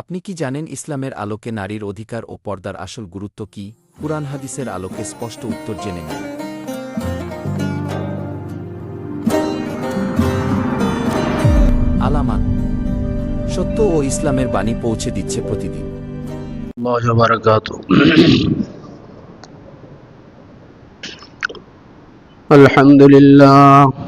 আপনি কি জানেন ইসলামের আলোকে নারীর অধিকার ও পর্দার আসল গুরুত্ব কি? কুরআন হাদিসের আলোকে স্পষ্ট উত্তর জেনে নেন। আলামান সত্য ও ইসলামের বাণী পৌঁছে দিচ্ছে প্রতিদিন। আলহামদুলিল্লাহ।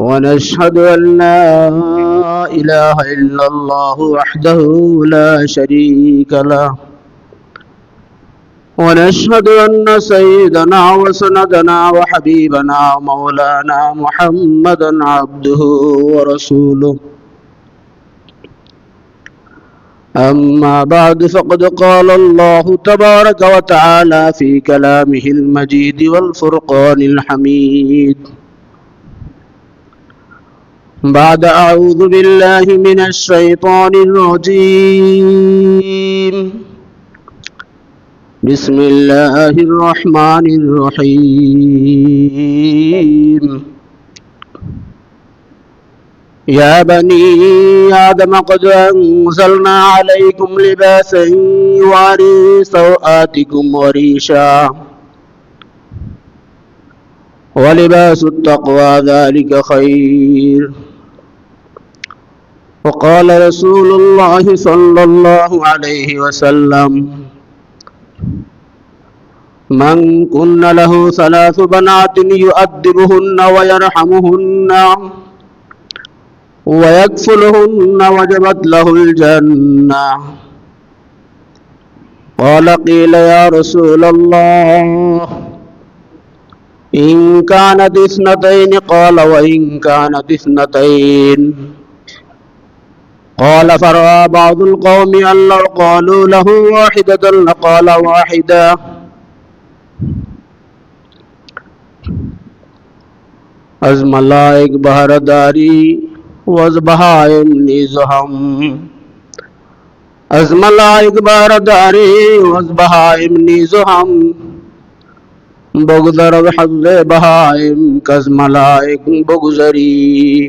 ونشهد أن لا إله إلا الله وحده لا شريك له. ونشهد أن سيدنا وسندنا وحبيبنا ومولانا محمدا عبده ورسوله. أما بعد فقد قال الله تبارك وتعالى في كلامه المجيد والفرقان الحميد. بعد أعوذ بالله من الشيطان الرجيم. بسم الله الرحمن الرحيم. يا بني آدم قد أنزلنا عليكم لباسا يواري سوآتكم وريشا. ولباس التقوى ذلك خير. وقال رسول الله صلى الله عليه وسلم من كن له ثلاث بنات يؤدبهن ويرحمهن ويكفلهن وجبت له الجنة. قال قيل يا رسول الله إن كانت اثنتين قال وإن كانت اثنتين. قال فرأى بعض القوم أن لو قالوا له واحدة لقال واحدة. از ملائک بہرداری وز بہائم نیزہم از ملائک بہرداری وز بہائم نیزہم بگذر حض بہائم کز ملائک بگذری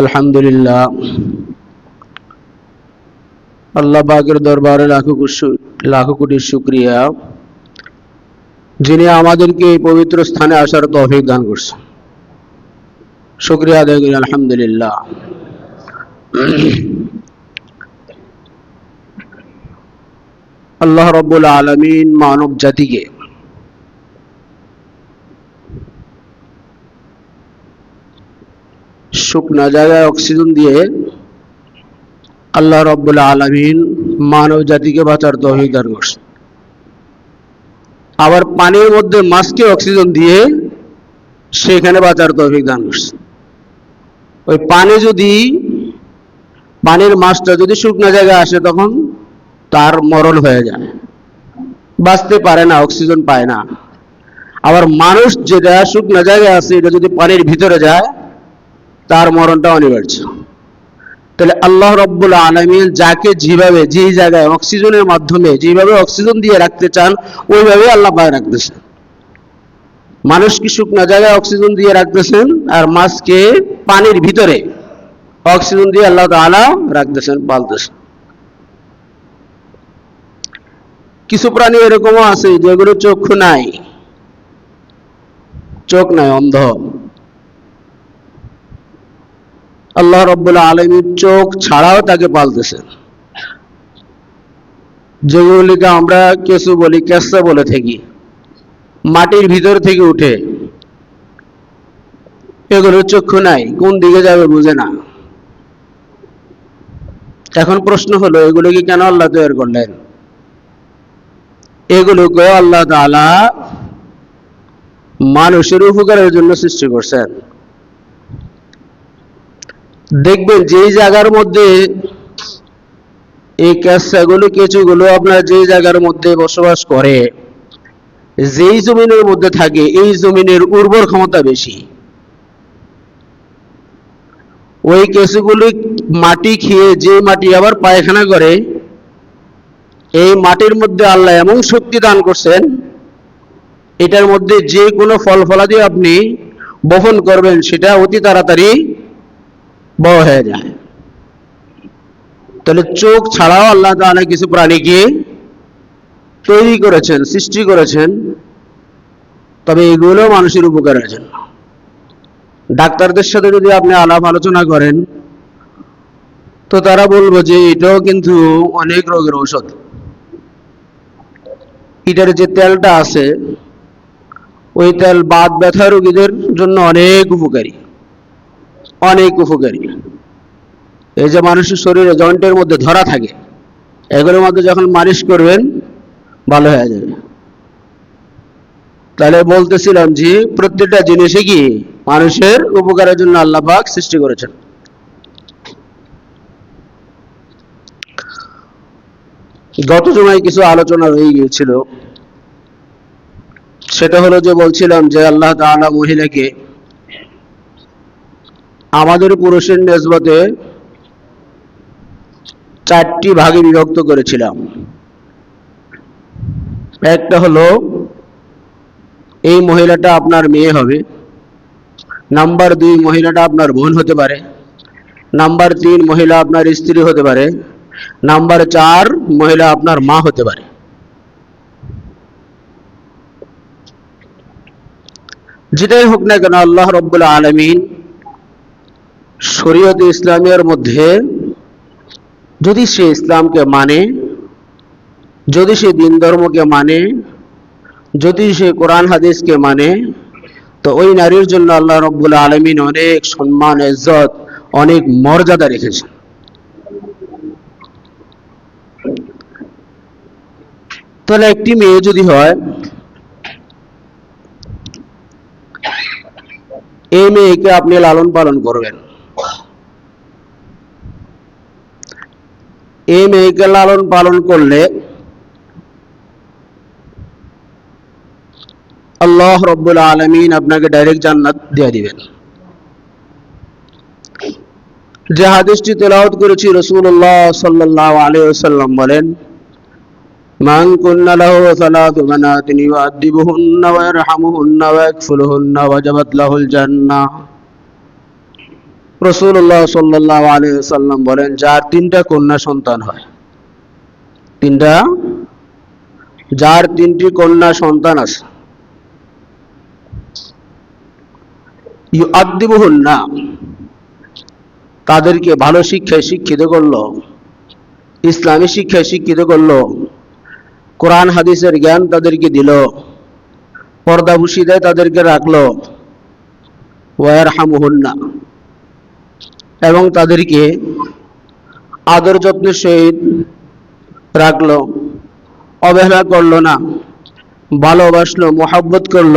আলহামদুলিল্লাহ। আল্লাহ পাকের দরবারে লাখ লাখো কোটি শুক্রিয়া। যিনি আমাদেরকে এই পবিত্র স্থানে আসার তৌফিক দান করছেন। শুক্রিয়া আদায় করি, আলহামদুলিল্লাহ। আল্লাহ রব্বুল আলমিন মানব জাতিকে শুকনা জায়গায় অক্সিজেন দিয়ে আল্লাহ রব্বুল আলমিন মানব জাতিকে বাঁচার তৌফিক দান করছে আবার পানির মধ্যে মাছকে অক্সিজেন দিয়ে সেখানে বাঁচার তৌফিক দান করছে ওই পানি যদি, পানির মাছটা যদি শুকনো জায়গায় আসে তখন তার মরণ হয়ে যায়। বাঁচতে পারে না অক্সিজেন পায় না। আবার মানুষ যেটা শুকনো জায়গায় আছে, এটা যদি পানির ভিতরে যায় তার মরণটা অনিবার্য। তাহলে আল্লাহ রব্বুল আলমিন যাকে যেভাবে, যেই জায়গায় অক্সিজেনের মাধ্যমে যেভাবে অক্সিজেন দিয়ে রাখতে চান ওইভাবে আল্লাহ পায় রাখতেছেন। মানুষকে শুকনো জায়গায় অক্সিজেন দিয়ে রাখতেছেন? আর মাছকে পানির ভিতরে অক্সিজেন দিয়ে আল্লাহ তাআলা রাখতেছেন, পালতেছেন। কিছু প্রাণী এরকমও আছে যেগুলো চক্ষু নাই। চোখ নাই, অন্ধ। আল্লাহ রব্বুল আলমীর চোখ ছাড়াও তাকে পালতেছেন। যেগুলিকে আমরা কেঁচু বলি কেসা বলে থাকি। মাটির ভিতর থেকে উঠে এগুলোর চক্ষু নাই, কোন দিকে যাবে বুঝে না। এখন প্রশ্ন হলো, এগুলোকে কেন আল্লাহ তৈরি করলেন? এগুলোকে আল্লাহ তাআলা মানুষের উপকারের জন্য সৃষ্টি করছেন। দেখবেন যেই জায়গার মধ্যে এই ক্যাসাগুলো, কেঁচুগুলো আপনার যেই জায়গার মধ্যে বসবাস করে, যেই জমিনের মধ্যে থাকে, এই জমিনের উর্বর ক্ষমতা বেশি। ওই কেঁচুগুলি মাটি খেয়ে যে মাটি আবার পায়খানা করে, এই মাটির মধ্যে আল্লাহ এমন শক্তি দান করছেন, এটার মধ্যে যে কোনো ফল ফলাদি আপনি বহন করবেন, সেটা অতি তাড়াতাড়ি বড় হয়ে যায়। তাহলে চোখ ছাড়াও আল্লাহ তাআলা কিছু প্রাণীকে তৈরি করেছেন, সৃষ্টি করেছেন। তবে এগুলো মানুষের উপকারের জন্য। ডাক্তারদের সাথে যদি আপনি আলাপ আলোচনা করেন, তো তারা বলব যে এটাও কিন্তু অনেক রোগের ঔষধ। এটার যে তেলটা আছে, ওই তেল বাত ব্যথা রোগীদের জন্য অনেক উপকারী। অনেক উপকারী। এই যে মানুষের শরীরে জয়েন্টের মধ্যে ধরা থাকে, এগুলোর মধ্যে যখন মালিশ করবেন, ভালো হয়ে যাবে। তাহলে বলতেছিলাম যে, প্রত্যেকটা জিনিসে কি মানুষের উপকারের জন্য আল্লাহ পাক সৃষ্টি করেছেন। গত সময় কিছু আলোচনা রয়ে গিয়েছিল। সেটা হলো যে বলছিলাম যে আল্লাহ মহিলাকে আমাদের পুরুষের নেসবতে চারটি ভাগে বিভক্ত করেছিলাম। একটা হলো, এই মহিলাটা আপনার মেয়ে হবে। নাম্বার দুই, মহিলাটা আপনার বোন হতে পারে। নাম্বার তিন, মহিলা আপনার স্ত্রী হতে পারে। নাম্বার চার, মহিলা আপনার মা হতে পারে। যেটাই হোক না কেন, আল্লাহ রব্বুল আলমিন শরীয়ত ইসলামের মধ্যে যদি সে ইসলামকে মানে যদি সে দিন ধর্মকে মানে যদি সে কোরআন হাদিসকে মানে তো ওই নারীর জন্য আল্লাহ রব্বুল আলমিন অনেক সম্মান, ইজ্জত, অনেক মর্যাদা রেখেছেন। তাহলে একটি মেয়ে যদি হয়, এই মেয়েকে আপনি লালন পালন করবেন। এই মেয়েকে লালন পালন করলে আল্লাহ রব্বুল আলমিন আপনাকে ডাইরেক্ট জান্নাত দিয়ে দিবেন। যে হাদিসটি তেলাওয়াত করেছি রসুল্লাহ সাল্লাহ আলাইহি ওয়াসাল্লাম বলেন, মান কুন্না লাহু সালাতু বানাতিন ইউআদ্দিবুহুন্না ওয়া ওয়া লাহুল জান্নাহ। রসুল্লাহ সাল্লাহ আলাইহি ওয়াসাল্লাম বলেন, যার তিনটা কন্যা সন্তান হয়। তিনটা? যার তিনটি কন্যা সন্তান আছে। ইউআদ্দিবুহুন্না, তাদেরকে ভালো শিক্ষায় শিক্ষিত করল, ইসলামী শিক্ষায় শিক্ষিত করল, কোরআন, হাদিসের জ্ঞান তাদেরকে দিল, পর্দা ভুষিদায় তাদেরকে রাখল। ওয়ার হামুহুন্না এবং তাদেরকে আদর যত্নের সহিত রাখল, অবহেলা করল না, ভালোবাসলো, মোহাব্বত করল।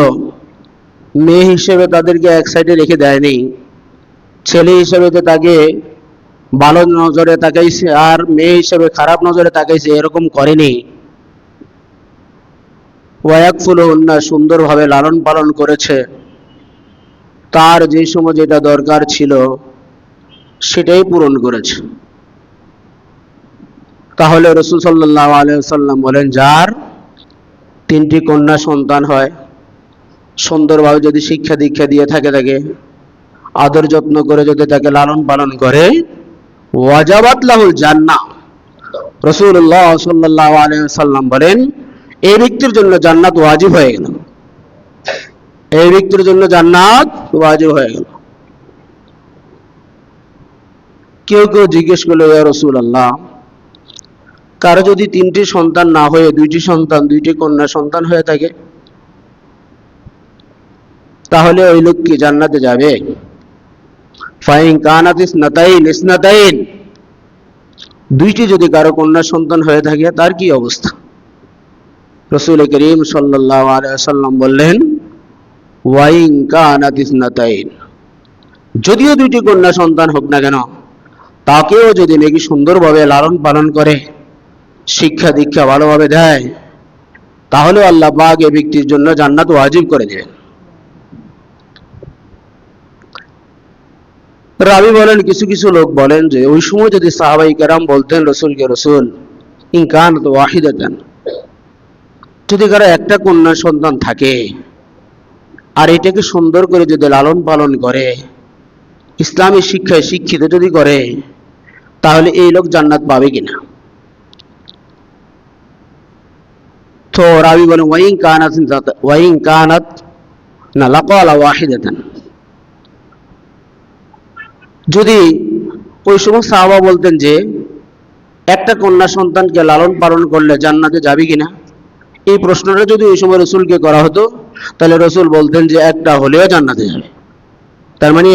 মেয়ে হিসেবে তাদেরকে এক সাইডে রেখে দেয়নি। ছেলে হিসেবে তো তাকে ভালো নজরে তাকাইছে আর মেয়ে হিসেবে খারাপ নজরে তাকাইছে এরকম করেনি। ওয়াকফুল উন্না সুন্দরভাবে লালন পালন করেছে। তার যে সময় যেটা দরকার ছিল সেটাই পূরণ করেছে। তাহলে রসুল সাল্লাহ আলিয়াল্লাম বলেন, যার তিনটি কন্যা সন্তান হয়, সুন্দরভাবে যদি শিক্ষা দীক্ষা দিয়ে থাকে তাকে, আদর যত্ন করে যদি তাকে লালন পালন করে, ওয়াজাবাত লাহুল জান্নাহ। রসুল্লাহ সাল্লাহ আলিয়াল্লাম বলেন, এই ব্যক্তির জন্য জান্নাত ওয়াজিব হয়ে গেল। এই ব্যক্তির জন্য জান্নাত ওয়াজিব হয়ে গেল। কেউ কেউ জিজ্ঞেস করল রসুল আল্লাহ কারও যদি তিনটি সন্তান না হয়ে, দুইটি সন্তান, দুইটি কন্যা সন্তান হয়ে থাকে, তাহলে ওই লোক কি জান্নাতে যাবে? ফাইন দুইটি যদি কারও কন্যা সন্তান হয়ে থাকে, তার কি অবস্থা? রসুল করিম সাল্লাম বললেন, ওয়াইন কানাত ইসনাতাইন। যদিও দুইটি কন্যা সন্তান হোক না কেন তাকেও যদি নাকি সুন্দরভাবে লালন পালন করে, শিক্ষা দীক্ষা ভালোভাবে দেয় তাহলে আল্লাহ পাক এ ব্যক্তির জন্য জান্নাত ওয়াজিব করে দেবেন। রাবি বলেন, কিছু কিছু লোক বলেন যে, ওই সময় যদি সাহাবাই কেরাম বলতেন রসুলকে, রসুল ইনকান তো ওয়াহিদাতান যদি কারও একটা কন্যা সন্তান থাকে, আর এটাকে সুন্দর করে যদি লালন পালন করে, ইসলামী শিক্ষায় শিক্ষিত যদি করে তাহলে এই লোক জান্নাত পাবে কিনা? তো রাবি বলেন ওয়াইং কানাত ওয়াইং কানাত না, লাকালা ওয়াহিদাতান। যদি ওই সময় সাহাবা বলতেন যে, একটা কন্যা সন্তানকে লালন পালন করলে জান্নাতে যাবে কিনা? এই প্রশ্নটা যদি ওই সময় রসুলকে করা হতো, তাহলে রসুল বলতেন যে, একটা হলেও জান্নাতে যাবে। তার মানে